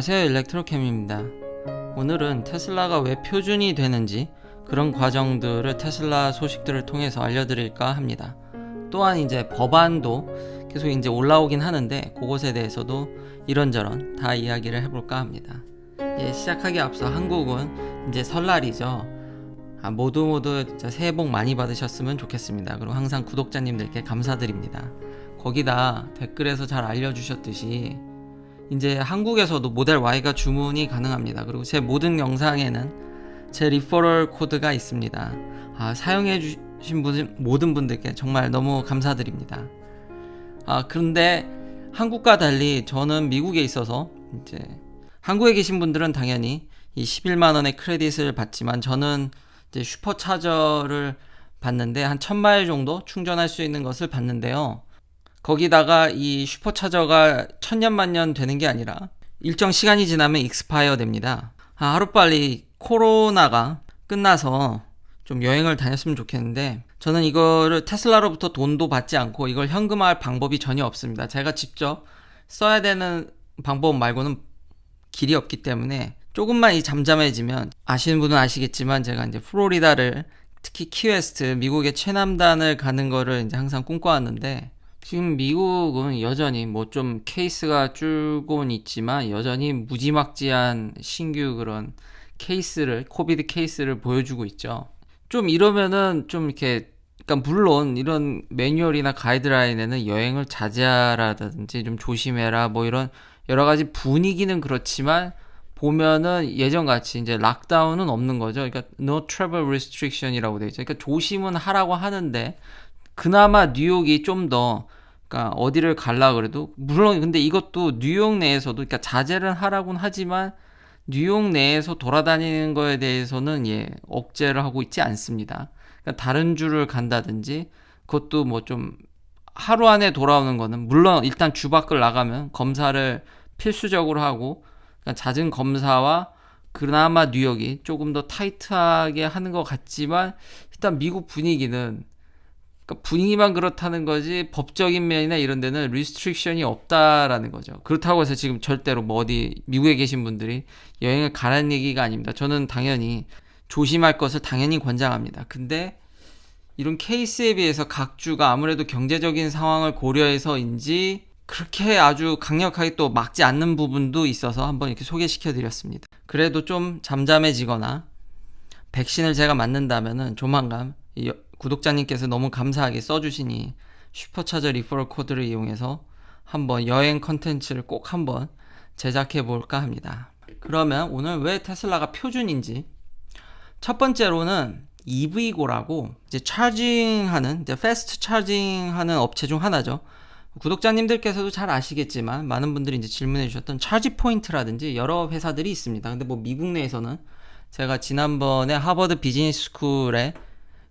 안녕하세요 일렉트로캠입니다. 오늘은 테슬라가 왜 표준이 되는지 그런 과정들을 테슬라 소식들을 통해서 알려드릴까 합니다. 또한 이제 법안도 계속 이제 올라오긴 하는데 그것에 대해서도 이런저런 다 이야기를 해볼까 합니다. 예, 시작하기 앞서 한국은 이제 설날이죠. 아, 모두 모두 새해 복 많이 받으셨으면 좋겠습니다. 그리고 항상 구독자님들께 감사드립니다. 거기다 댓글에서 잘 알려주셨듯이 이제 한국에서도 모델 Y가 주문이 가능합니다. 그리고 제 모든 영상에는 제 리퍼럴 코드가 있습니다. 아, 사용해 주신 분, 모든 분들께 정말 너무 감사드립니다. 아, 그런데 한국과 달리 저는 미국에 있어서 이제 한국에 계신 분들은 당연히 이 11만 원의 크레딧을 받지만 저는 이제 슈퍼차저를 받는데 한 1000마일 정도 충전할 수 있는 것을 받는데요. 거기다가 이 슈퍼차저가 천년만년 되는 게 아니라 일정 시간이 지나면 익스파이어 됩니다. 아, 하루빨리 코로나가 끝나서 좀 여행을 다녔으면 좋겠는데 저는 이거를 테슬라로부터 돈도 받지 않고 이걸 현금화할 방법이 전혀 없습니다. 제가 직접 써야 되는 방법 말고는 길이 없기 때문에 조금만 이 잠잠해지면 아시는 분은 아시겠지만 제가 이제 플로리다를 특히 키웨스트 미국의 최남단을 가는 거를 이제 항상 꿈꿔왔는데 지금 미국은 여전히 뭐 좀 케이스가 줄곤 있지만 여전히 무지막지한 신규 그런 케이스를 코비드 케이스를 보여주고 있죠. 좀 이러면은 좀 이렇게 그러니까 물론 이런 매뉴얼이나 가이드라인에는 여행을 자제하라든지 좀 조심해라 뭐 이런 여러 가지 분위기는 그렇지만 보면은 예전 같이 이제 락다운은 없는 거죠. 그러니까 no travel restriction이라고 되어 있죠. 그러니까 조심은 하라고 하는데 그나마 뉴욕이 좀더 그러니까 어디를 갈라 그래도 물론 근데 이것도 뉴욕 내에서도 그러니까 자제를 하라고는 하지만 뉴욕 내에서 돌아다니는 거에 대해서는 예 억제를 하고 있지 않습니다. 그러니까 다른 주를 간다든지 그것도 뭐 좀 하루 안에 돌아오는 거는 물론 일단 주 밖을 나가면 검사를 필수적으로 하고 그러니까 잦은 검사와 그나마 뉴욕이 조금 더 타이트하게 하는 것 같지만 일단 미국 분위기는 그러니까 분위기만 그렇다는 거지 법적인 면이나 이런 데는 리스트릭션이 없다라는 거죠. 그렇다고 해서 지금 절대로 뭐 어디 미국에 계신 분들이 여행을 가라는 얘기가 아닙니다. 저는 당연히 조심할 것을 당연히 권장합니다. 근데 이런 케이스에 비해서 각 주가 아무래도 경제적인 상황을 고려해서인지 그렇게 아주 강력하게 또 막지 않는 부분도 있어서 한번 이렇게 소개시켜 드렸습니다. 그래도 좀 잠잠해지거나 백신을 제가 맞는다면은 조만간 이 구독자님께서 너무 감사하게 써주시니 슈퍼차저 리퍼럴 코드를 이용해서 한번 여행 컨텐츠를 꼭 한번 제작해 볼까 합니다. 그러면 오늘 왜 테슬라가 표준인지 첫 번째로는 EV고라고 이제 차징하는 이제 패스트 차징하는 업체 중 하나죠. 구독자님들께서도 잘 아시겠지만 많은 분들이 이제 질문해 주셨던 차지 포인트라든지 여러 회사들이 있습니다. 근데 뭐 미국 내에서는 제가 지난번에 하버드 비즈니스 스쿨에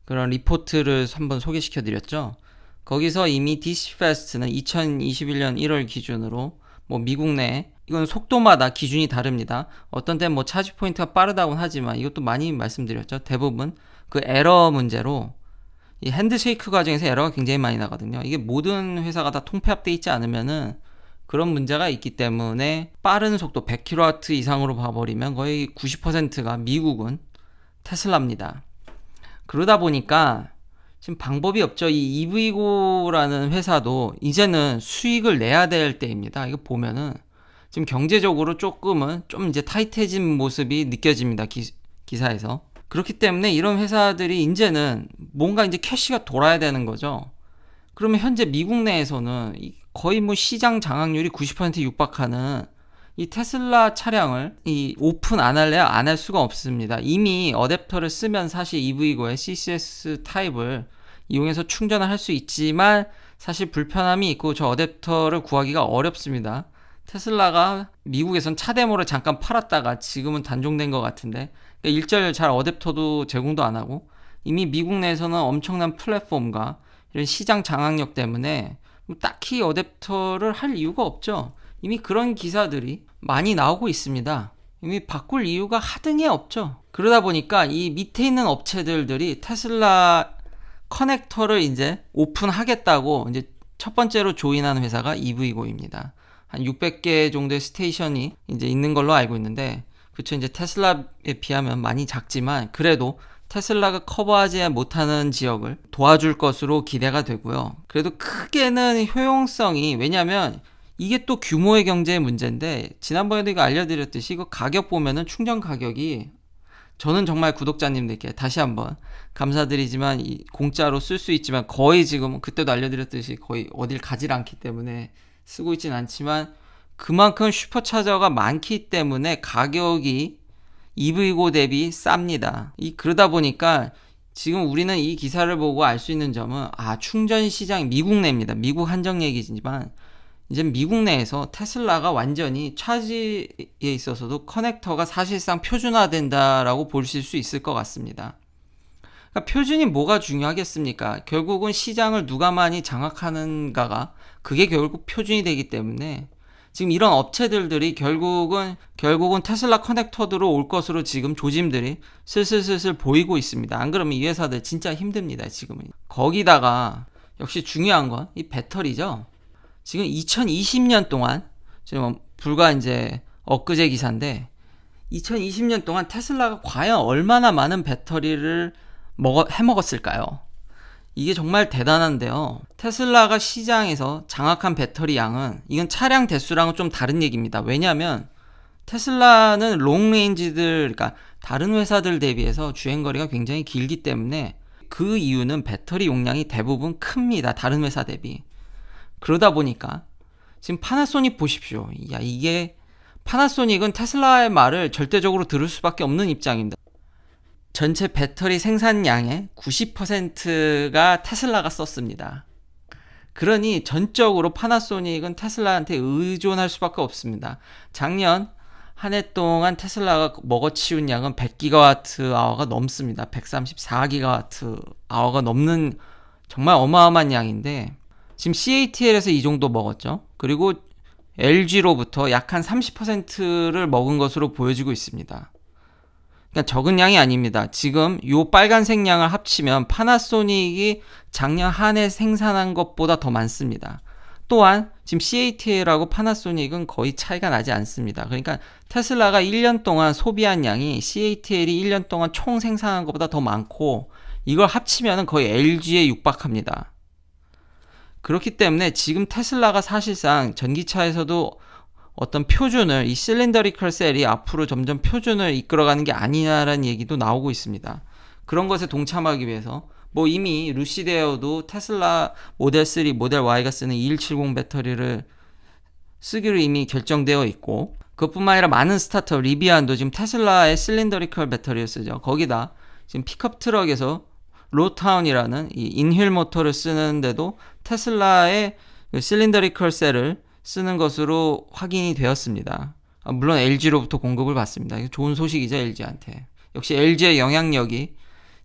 그런 리포트를 한번 소개시켜 드렸죠. 거기서 이미 DC 페스트는 2021년 1월 기준으로 뭐 미국 내 이건 속도마다 기준이 다릅니다. 어떤 때는 뭐 차지 포인트가 빠르다고는 하지만 이것도 많이 말씀드렸죠. 대부분 그 에러 문제로 이 핸드쉐이크 과정에서 에러가 굉장히 많이 나거든요. 이게 모든 회사가 다 통폐합돼 있지 않으면은 그런 문제가 있기 때문에 빠른 속도 100kW 이상으로 봐버리면 거의 90%가 미국은 테슬라입니다. 그러다 보니까 지금 방법이 없죠. 이 EV고라는 회사도 이제는 수익을 내야 될 때입니다. 이거 보면은 지금 경제적으로 조금은 좀 이제 타이트해진 모습이 느껴집니다. 기, 기사에서. 그렇기 때문에 이런 회사들이 이제는 뭔가 이제 캐시가 돌아야 되는 거죠. 그러면 현재 미국 내에서는 거의 뭐 시장 장악률이 90% 육박하는 이 테슬라 차량을 이 오픈 안 할래야 안할 수가 없습니다. 이미 어댑터를 쓰면 사실 EV고의 CCS 타입을 이용해서 충전을 할 수 있지만 사실 불편함이 있고 저 어댑터를 구하기가 어렵습니다. 테슬라가 미국에선 차 데모를 잠깐 팔았다가 지금은 단종된 것 같은데 그러니까 일절 잘 어댑터도 제공도 안 하고 이미 미국 내에서는 엄청난 플랫폼과 이런 시장 장악력 때문에 뭐 딱히 어댑터를 할 이유가 없죠. 이미 그런 기사들이 많이 나오고 있습니다. 이미 바꿀 이유가 하등에 없죠. 그러다 보니까 이 밑에 있는 업체들들이 테슬라 커넥터를 이제 오픈하겠다고 이제 첫 번째로 조인하는 회사가 EV고입니다. 한 600개 정도의 스테이션이 이제 있는 걸로 알고 있는데 그쵸 이제 테슬라에 비하면 많이 작지만 그래도 테슬라가 커버하지 못하는 지역을 도와줄 것으로 기대가 되고요. 그래도 크게는 효용성이 왜냐하면 이게 또 규모의 경제의 문제인데 지난번에도 이거 알려드렸듯이 이거 가격 보면은 충전 가격이 저는 정말 구독자님들께 다시 한번 감사드리지만 이 공짜로 쓸 수 있지만 거의 지금 그때도 알려드렸듯이 거의 어딜 가질 않기 때문에 쓰고 있진 않지만 그만큼 슈퍼차저가 많기 때문에 가격이 EV고 대비 쌉니다. 이 그러다 보니까 지금 우리는 이 기사를 보고 알 수 있는 점은 아 충전 시장 미국 내입니다. 미국 한정 얘기지만 이제 미국 내에서 테슬라가 완전히 차지에 있어서도 커넥터가 사실상 표준화된다라고 보실 수 있을 것 같습니다. 그러니까 표준이 뭐가 중요하겠습니까? 결국은 시장을 누가 많이 장악하는가가 그게 결국 표준이 되기 때문에 지금 이런 업체들이 결국은 결국은 테슬라 커넥터드로 올 것으로 지금 조짐들이 슬슬슬슬 보이고 있습니다. 안 그러면 이 회사들 진짜 힘듭니다. 지금은 거기다가 역시 중요한 건 이 배터리죠. 지금 2020년 동안 지금 불과 이제 엊그제 기사인데 2020년 동안 테슬라가 과연 얼마나 많은 배터리를 먹어 해먹었을까요? 이게 정말 대단한데요. 테슬라가 시장에서 장악한 배터리 양은 이건 차량 대수랑은 좀 다른 얘기입니다. 왜냐하면 테슬라는 롱레인지들, 그러니까 다른 회사들 대비해서 주행거리가 굉장히 길기 때문에 그 이유는 배터리 용량이 대부분 큽니다. 다른 회사 대비. 그러다 보니까 지금 파나소닉 보십시오. 야, 이게 파나소닉은 테슬라의 말을 절대적으로 들을 수밖에 없는 입장입니다. 전체 배터리 생산량의 90%가 테슬라가 썼습니다. 그러니 전적으로 파나소닉은 테슬라한테 의존할 수밖에 없습니다. 작년 한 해 동안 테슬라가 먹어치운 양은 100기가와트 아워가 넘습니다. 134기가와트 아워가 넘는 정말 어마어마한 양인데 지금 CATL에서 이 정도 먹었죠. 그리고 LG로부터 약 한 30%를 먹은 것으로 보여지고 있습니다. 그러니까 적은 양이 아닙니다. 지금 요 빨간색 양을 합치면 파나소닉이 작년 한 해 생산한 것보다 더 많습니다. 또한 지금 CATL하고 파나소닉은 거의 차이가 나지 않습니다. 그러니까 테슬라가 1년 동안 소비한 양이 CATL이 1년 동안 총 생산한 것보다 더 많고 이걸 합치면 거의 LG에 육박합니다. 그렇기 때문에 지금 테슬라가 사실상 전기차에서도 어떤 표준을 이 실린더리컬 셀이 앞으로 점점 표준을 이끌어가는 게 아니냐라는 얘기도 나오고 있습니다. 그런 것에 동참하기 위해서 뭐 이미 루시데어도 테슬라 모델 3, 모델 Y가 쓰는 2170 배터리를 쓰기로 이미 결정되어 있고 그것뿐만 아니라 많은 스타트업 리비안도 지금 테슬라의 실린더리컬 배터리를 쓰죠. 거기다 지금 픽업 트럭에서 로타운이라는 이 인휠 모터를 쓰는데도 테슬라의 그 실린더리컬 셀을 쓰는 것으로 확인이 되었습니다. 아, 물론 LG로부터 공급을 받습니다. 좋은 소식이죠 LG한테. 역시 LG의 영향력이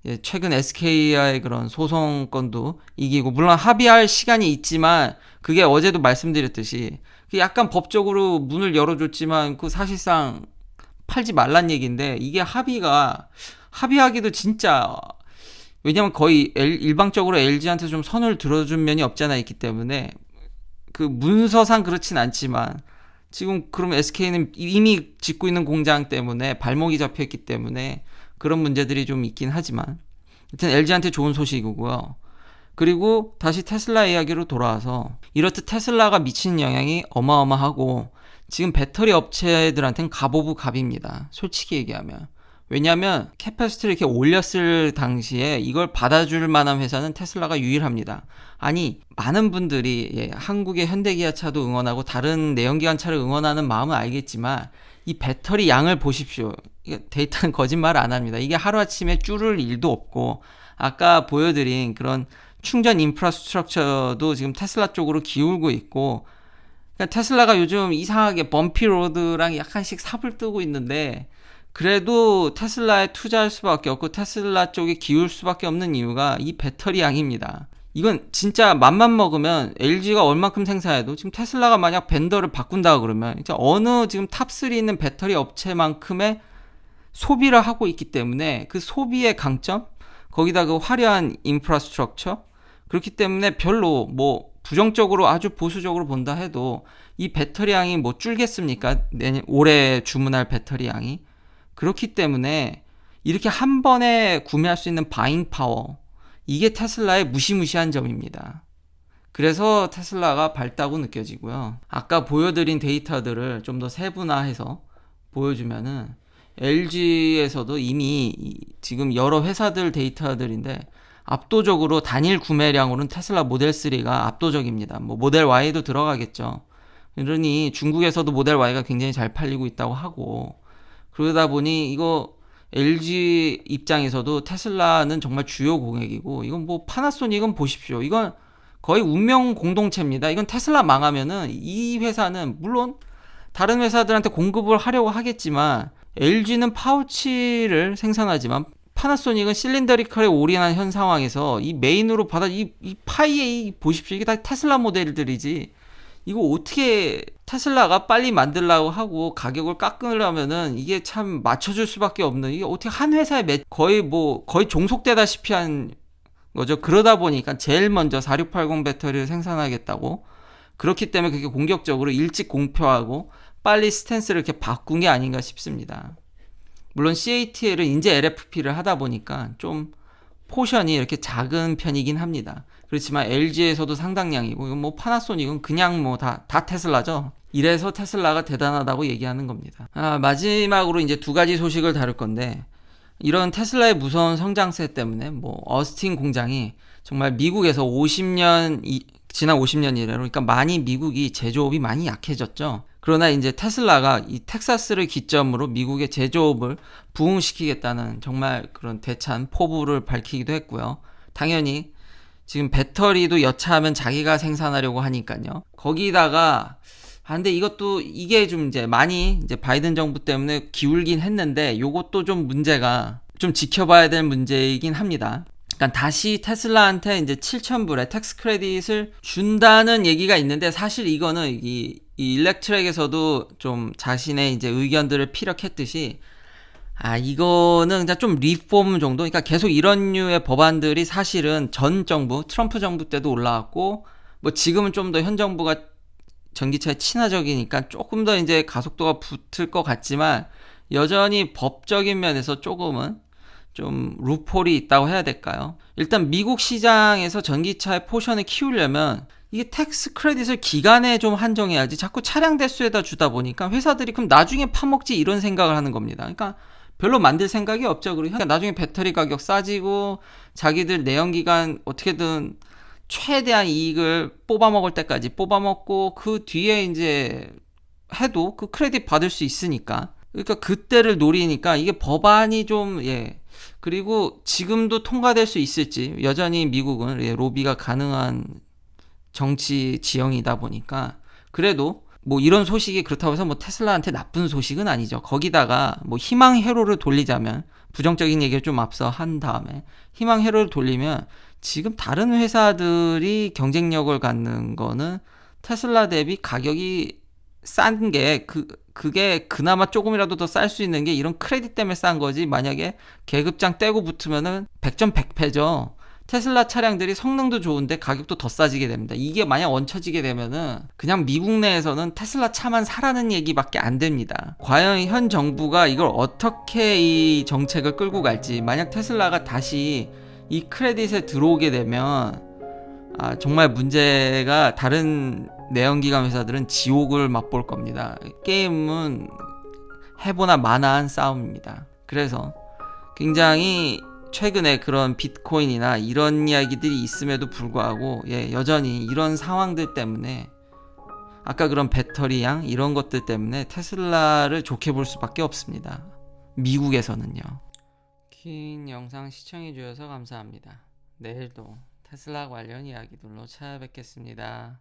예, 최근 SK와의 그런 소송 건도 이기고 물론 합의할 시간이 있지만 그게 어제도 말씀드렸듯이 그 약간 법적으로 문을 열어줬지만 그 사실상 팔지 말란 얘기인데 이게 합의가 합의하기도 진짜 왜냐면 거의 L, 일방적으로 LG한테 좀 선을 들어준 면이 없잖아 있기 때문에 그 문서상 그렇진 않지만 지금 그럼 SK는 이미 짓고 있는 공장 때문에 발목이 잡혀 있기 때문에 그런 문제들이 좀 있긴 하지만 하여튼 LG한테 좋은 소식이고요. 그리고 다시 테슬라 이야기로 돌아와서 이렇듯 테슬라가 미치는 영향이 어마어마하고 지금 배터리 업체들한테는 갑오브 갑입니다. 솔직히 얘기하면. 왜냐하면 캐파시티를 이렇게 올렸을 당시에 이걸 받아줄 만한 회사는 테슬라가 유일합니다. 아니 많은 분들이 예, 한국의 현대기아차도 응원하고 다른 내연기관차를 응원하는 마음은 알겠지만 이 배터리 양을 보십시오. 데이터는 거짓말 안 합니다. 이게 하루아침에 줄을 일도 없고 아까 보여드린 그런 충전 인프라스트럭처도 지금 테슬라 쪽으로 기울고 있고 그러니까 테슬라가 요즘 이상하게 범피 로드랑 약간씩 삽을 뜨고 있는데 그래도 테슬라에 투자할 수밖에 없고 테슬라 쪽에 기울 수밖에 없는 이유가 이 배터리 양입니다. 이건 진짜 맘만 먹으면 LG가 얼만큼 생산해도 지금 테슬라가 만약 벤더를 바꾼다 그러면 이제 어느 지금 탑3 있는 배터리 업체만큼의 소비를 하고 있기 때문에 그 소비의 강점 거기다 그 화려한 인프라스트럭처 그렇기 때문에 별로 뭐 부정적으로 아주 보수적으로 본다 해도 이 배터리 양이 뭐 줄겠습니까? 내년 올해 주문할 배터리 양이 그렇기 때문에 이렇게 한 번에 구매할 수 있는 바잉 파워 이게 테슬라의 무시무시한 점입니다. 그래서 테슬라가 밝다고 느껴지고요. 아까 보여드린 데이터들을 좀 더 세분화해서 보여주면은 LG에서도 이미 이- 지금 여러 회사들 데이터들인데 압도적으로 단일 구매량으로는 테슬라 모델 3가 압도적입니다. 뭐 모델 Y도 들어가겠죠. 그러니 중국에서도 모델 Y가 굉장히 잘 팔리고 있다고 하고 그러다 보니 이거 LG 입장에서도 테슬라는 정말 주요 공획이고 이건 뭐 파나소닉은 보십시오. 이건 거의 운명 공동체입니다. 이건 테슬라 망하면은 이 회사는 물론 다른 회사들한테 공급을 하려고 하겠지만 LG는 파우치를 생산하지만 파나소닉은 실린더리컬에 올인한 현 상황에서 이 메인으로 받아 이, 이 파이에 이 보십시오. 이게 다 테슬라 모델들이지. 이거 어떻게 테슬라가 빨리 만들라고 하고 가격을 깎으려면은 이게 참 맞춰줄 수밖에 없는 이게 어떻게 한 회사에 매, 거의 뭐 거의 종속되다시피 한 거죠. 그러다 보니까 제일 먼저 4680 배터리를 생산하겠다고 그렇기 때문에 그렇게 공격적으로 일찍 공표하고 빨리 스탠스를 이렇게 바꾼 게 아닌가 싶습니다. 물론 CATL은 이제 LFP를 하다 보니까 좀 포션이 이렇게 작은 편이긴 합니다. 그렇지만 LG에서도 상당량이고 이건 뭐 파나소닉은 그냥 뭐다다 테슬라죠. 이래서 테슬라가 대단하다고 얘기하는 겁니다. 아, 마지막으로 이제 두 가지 소식을 다룰 건데 이런 테슬라의 무서운 성장세 때문에 뭐 어스틴 공장이 정말 미국에서 50년 이, 지난 50년 이래로 그러니까 많이 미국이 제조업이 많이 약해졌죠. 그러나 이제 테슬라가 이 텍사스를 기점으로 미국의 제조업을 부흥시키겠다는 정말 그런 대찬 포부를 밝히기도 했고요. 당연히 지금 배터리도 여차하면 자기가 생산하려고 하니까요. 거기다가 아, 근데 이것도 이게 좀 이제 많이 이제 바이든 정부 때문에 기울긴 했는데 요것도 좀 문제가 좀 지켜봐야 될 문제이긴 합니다. 그러니까 다시 테슬라한테 이제 7,000불의 텍스 크레딧을 준다는 얘기가 있는데 사실 이거는 이, 이 일렉트랙에서도 좀 자신의 이제 의견들을 피력했듯이 아 이거는 그냥 좀 리폼 정도 그러니까 계속 이런 류의 법안들이 사실은 전 정부 트럼프 정부 때도 올라왔고 뭐 지금은 좀 더 현 정부가 전기차에 친화적이니까 조금 더 이제 가속도가 붙을 것 같지만 여전히 법적인 면에서 조금은 좀 루폴이 있다고 해야 될까요? 일단 미국 시장에서 전기차의 포션을 키우려면 이게 텍스 크레딧을 기간에 좀 한정해야지 자꾸 차량 대수에다 주다 보니까 회사들이 그럼 나중에 파먹지 이런 생각을 하는 겁니다. 그러니까 별로 만들 생각이 없죠. 그러니까 나중에 배터리 가격 싸지고 자기들 내연기관 어떻게든 최대한 이익을 뽑아 먹을 때까지 뽑아 먹고 그 뒤에 이제 해도 그 크레딧 받을 수 있으니까 그러니까 그때를 노리니까 이게 법안이 좀 예. 그리고 지금도 통과될 수 있을지 여전히 미국은 예, 로비가 가능한 정치 지형이다 보니까 그래도 뭐 이런 소식이 그렇다고 해서 뭐 테슬라한테 나쁜 소식은 아니죠. 거기다가 뭐 희망 회로를 돌리자면 부정적인 얘기를 좀 앞서 한 다음에 희망 회로를 돌리면 지금 다른 회사들이 경쟁력을 갖는 거는 테슬라 대비 가격이 싼 게 그 그게 그나마 조금이라도 더 쌀 수 있는 게 이런 크레딧 때문에 싼 거지 만약에 계급장 떼고 붙으면은 100점 100패죠. 테슬라 차량들이 성능도 좋은데 가격도 더 싸지게 됩니다. 이게 만약 얹혀지게 되면은 그냥 미국 내에서는 테슬라 차만 사라는 얘기밖에 안 됩니다. 과연 현 정부가 이걸 어떻게 이 정책을 끌고 갈지 만약 테슬라가 다시 이 크레딧에 들어오게 되면 아, 정말 문제가 다른 내연기관 회사들은 지옥을 맛볼 겁니다. 게임은 해보나 마나한 싸움입니다. 그래서 굉장히 최근에 그런 비트코인이나 이런 이야기들이 있음에도 불구하고 예, 여전히 이런 상황들 때문에 아까 그런 배터리 양 이런 것들 때문에 테슬라를 좋게 볼 수밖에 없습니다. 미국에서는요. 긴 영상 시청해 주셔서 감사합니다. 내일도 테슬라 관련 이야기들로 찾아뵙겠습니다.